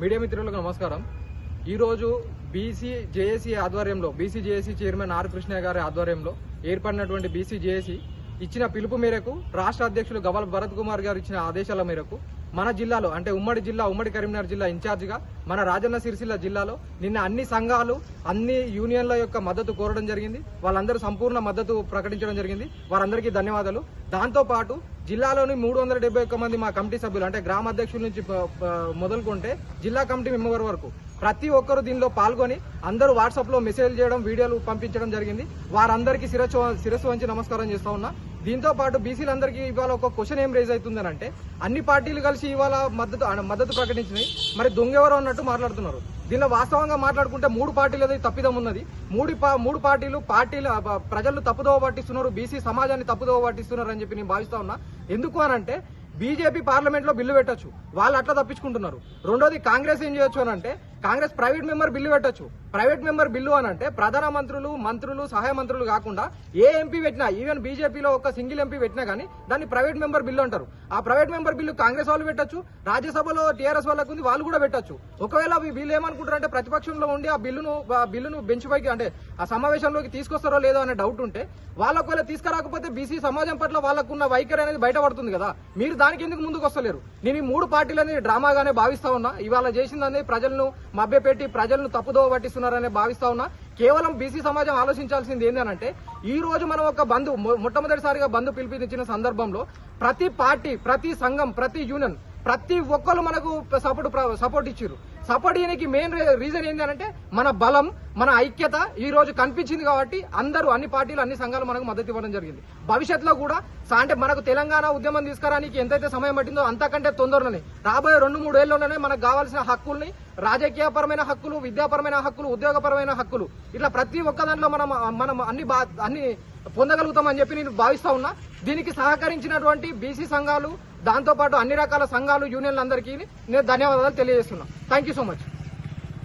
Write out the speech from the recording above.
Media మిత్రులకు నమస్కారం. ఈరోజు బీసీ జేఏసీ ఆధ్వర్యంలో BC JAC chairman R Krishna garu ఆధ్వర్యంలో ఏర్పడినటువంటి బీసీ జేఏసీ ఇచ్చిన పిలుపు మేరకు రాష్ట్ర అధ్యక్షులు గవల్ భరత్ కుమార్ గారు ఇచ్చిన ఆదేశాల మేరకు మన జిల్లాలో అంటే ఉమ్మడి జిల్లా ఉమ్మడి కరీంనగర్ జిల్లా ఇన్ఛార్జిగా మన రాజన్న సిరిసిల్ల జిల్లాలో నిన్న అన్ని సంఘాలు అన్ని యూనియన్ల యొక్క మద్దతు కోరడం జరిగింది. వాళ్ళందరూ సంపూర్ణ మద్దతు ప్రకటించడం జరిగింది. వారందరికీ ధన్యవాదాలు. దాంతోపాటు జిల్లాలోని మూడు వందల డెబ్బై ఒక్క మంది మా కమిటీ సభ్యులు అంటే గ్రామ అధ్యక్షుల నుంచి మొదలుకుంటే జిల్లా కమిటీ మెంబర్ వరకు ప్రతి ఒక్కరు దీనిలో పాల్గొని అందరూ వాట్సాప్లో మెసేజ్ చేయడం వీడియోలు పంపించడం జరిగింది. వారందరికీ శిరస్సు శిరస్సు వంచి నమస్కారం చేస్తా ఉన్నా. దీంతో పాటు బీసీలందరికీ ఇవాళ ఒక క్వశ్చన్ ఏం రేజ్ అవుతుందని అంటే అన్ని పార్టీలు కలిసి ఇవాళ మద్దతు మద్దతు ప్రకటించినాయి. మరి దొంగెవరో అన్నట్టు మాట్లాడుతున్నారు. దీనిలో వాస్తవంగా మాట్లాడుకుంటే మూడు పార్టీలది తప్పిదం ఉన్నది. మూడు మూడు పార్టీలు పార్టీలు ప్రజలు తప్పుదోవ పట్టిస్తున్నారు బీసీ సమాజాన్ని తప్పుదోవ పట్టిస్తున్నారు అని చెప్పి నేను భావిస్తా ఉన్నా. ఎందుకు అని అంటే బీజేపీ పార్లమెంట్లో బిల్లు పెట్టచ్చు. వాళ్ళు అట్లా తప్పించుకుంటున్నారు. రెండోది కాంగ్రెస్ ఏం చేయొచ్చు అనంటే కాంగ్రెస్ ప్రైవేట్ మెంబర్ బిల్లు పెట్టొచ్చు. ప్రైవేట్ మెంబర్ బిల్లు అని అంటే ప్రధాన మంత్రులు మంత్రులు సహాయ మంత్రులు కాకుండా ఏ ఎంపీ పెట్టినా ఈవెన్ బీజేపీలో ఒక సింగిల్ ఎంపీ పెట్టినా కానీ దాన్ని ప్రైవేట్ మెంబర్ బిల్లు అంటారు. ఆ ప్రైవేట్ మెంబర్ బిల్లు కాంగ్రెస్ వాళ్ళు పెట్టొచ్చు రాజ్యసభలో టీఆర్ఎస్ వాళ్ళకు ఉంది వాళ్ళు కూడా పెట్టొచ్చు. ఒకవేళ వీళ్ళు ఏమనుకుంటారు అంటే ప్రతిపక్షంలో ఉండి ఆ బిల్లును బిల్లును బెంచ్ పైకి అంటే ఆ సమావేశంలోకి తీసుకొస్తారో లేదో అనే డౌట్ ఉంటే వాళ్ళ ఒకవేళ తీసుకురాకపోతే బీసీ సమాజం పట్ల వాళ్ళకున్న వైఖరి అనేది బయటపడుతుంది కదా. మీరు దానికి ఎందుకు ముందుకు వస్తలేరు? నేను ఈ మూడు పార్టీలని డ్రామాగానే భావిస్తా ఉన్నా. ఇవాళ చేసిందని ప్రజలను మభ్యపెట్టి ప్రజలను తప్పుదోవ పట్టిస్తున్నారనే భావిస్తా ఉన్నా కేవలం బీసీ సమాజం ఆలోచించాల్సింది ఏంటంటే ఈ రోజు మనం ఒక బంధు మొట్టమొదటిసారిగా బంధు పిలిపించిన సందర్భంలో ప్రతి పార్టీ ప్రతి సంఘం ప్రతి యూనియన్ ప్రతి ఒక్కరు మనకు సపోర్ట్ సపోర్ట్ ఇచ్చారు సపోర్ట్ మెయిన్ రీజన్ ఏంటంటే మన బలం మన ఐక్యత ఈ రోజు కనిపించింది కాబట్టి అందరూ అన్ని పార్టీలు అన్ని సంఘాలు మనకు మద్దతు ఇవ్వడం జరిగింది. భవిష్యత్తులో కూడా సా- అంటే మనకు తెలంగాణ ఉద్యమం తీసుకురానికి ఎంతైతే సమయం పట్టిందో అంతకంటే తొందరలోనే రాబోయే రెండు మూడు ఏళ్ళలోనే మనకు కావాల్సిన హక్కుల్ని రాజకీయపరమైన హక్కులు విద్యాపరమైన హక్కులు ఉద్యోగపరమైన హక్కులు ఇట్లా ప్రతి ఒక్క దాంట్లో మనం మనం అన్ని అన్ని పొందగలుగుతామని చెప్పి నేను భావిస్తా ఉన్నా. దీనికి సహకరించినటువంటి బీసీ సంఘాలు దాంతోపాటు అన్ని రకాల సంఘాలు యూనియన్లందరికీ నేను ధన్యవాదాలు తెలియజేస్తున్నా. Thank you so much